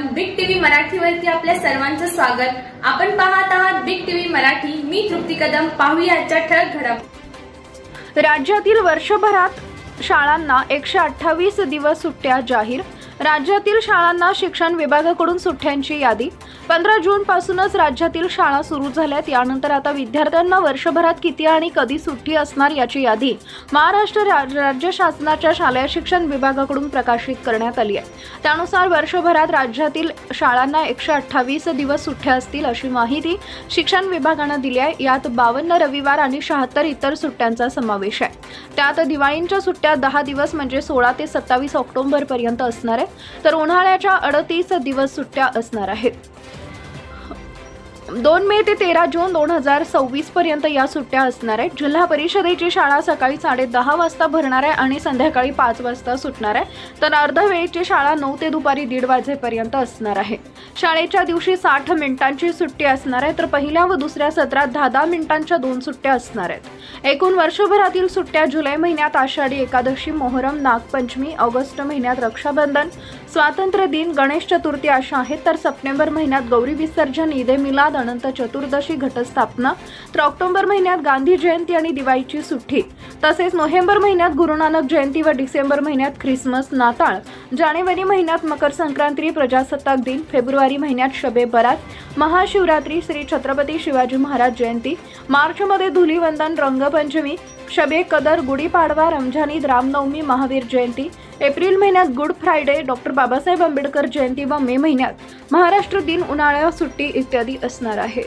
Big TV मराठीवरती आपल्या सर्वांचं स्वागत. आपण पाहत आहात बिग टीव्ही मराठी. मी तृप्ती कदम. पाहूया आजच्या ठळक घडामोडी. राज्यातील वर्षभरात शाळांना एकशे अठ्ठावीस दिवस सुट्ट्या जाहीर. राज्यातील शाळांना शिक्षण विभागाकडून सुट्ट्यांची यादी. पंधरा जून पासूनच राज्यातील शाळा सुरू झाल्यात. यानंतर आता विद्यार्थ्यांना वर्षभरात किती आणि कधी सुट्टी असणार याची यादी महाराष्ट्र राज्य शासनाच्या शालेय शिक्षण विभागाकडून प्रकाशित करण्यात आली आहे. त्यानुसार वर्षभरात राज्यातील शाळांना एकशे अठ्ठावीस दिवस सुट्ट्या असतील अशी माहिती शिक्षण विभागानं दिली आहे. यात बावन्न रविवार आणि शहात्तर इतर सुट्ट्यांचा समावेश आहे. त्यात दिवाळींच्या सुट्ट्या दहा दिवस म्हणजे सोळा ते सत्तावीस ऑक्टोबर पर्यंत असणार आहे. तर उन्हाळ्याच्या अडतीस दिवस सुट्ट्या असणार आहेत. दोन मे ते तेरा जून दोन हजार सव्वीस पर्यंत या सुट्ट्या असणार आहेत. जिल्हा परिषदेची शाळा सकाळी साडे दहा वाजता भरणार आहे आणि संध्याकाळी पाच वाजता सुटणार आहे. तर अर्धवेळेची शाळा नऊ ते दुपारी दीड वाजेपर्यंत असणार आहे. शाळेच्या दिवशी साठ मिनिटांची सुट्टी असणार आहे. तर पहिल्या व दुसऱ्या सत्रात दहा दहा मिनिटांच्या दोन सुट्ट्या असणार आहेत. एकूण वर्षभरातील सुट्ट्या जुलै महिन्यात आषाढी एकादशी मोहरम नागपंचमी ऑगस्ट महिन्यात रक्षाबंधन स्वातंत्र्य दिन गणेश चतुर्थी अशा आहेत. तर सप्टेंबर महिन्यात गौरी विसर्जन ईद ए मिलाद अनंत चतुर्दशी घटस्थापना तर ऑक्टोबर महिन्यात गांधी जयंती आणि दिवाळीची सुट्टी. तसेच नोव्हेंबर महिन्यात गुरुनानक जयंती व डिसेंबर महिन्यात ख्रिसमस नाताळ. जानेवारी महिन्यात मकर संक्रांती प्रजासत्ताक दिन. फेब्रुवारी महिन्यात शबे बरात. महाशिवरात्री श्री छत्रपती शिवाजी महाराज जयंती. मार्चमध्ये धुलीवंदन रंगपंचमी. शबे कदर गुढीपाडवा रमजान ईद रामनवमी महावीर जयंती. एप्रिल महिन्यात good Friday doctor Babasaheb Ambedkar Jayanti व मे महिन्यात महाराष्ट्र दिन उन्हाळ्या सुट्टी इत्यादी असणार आहे.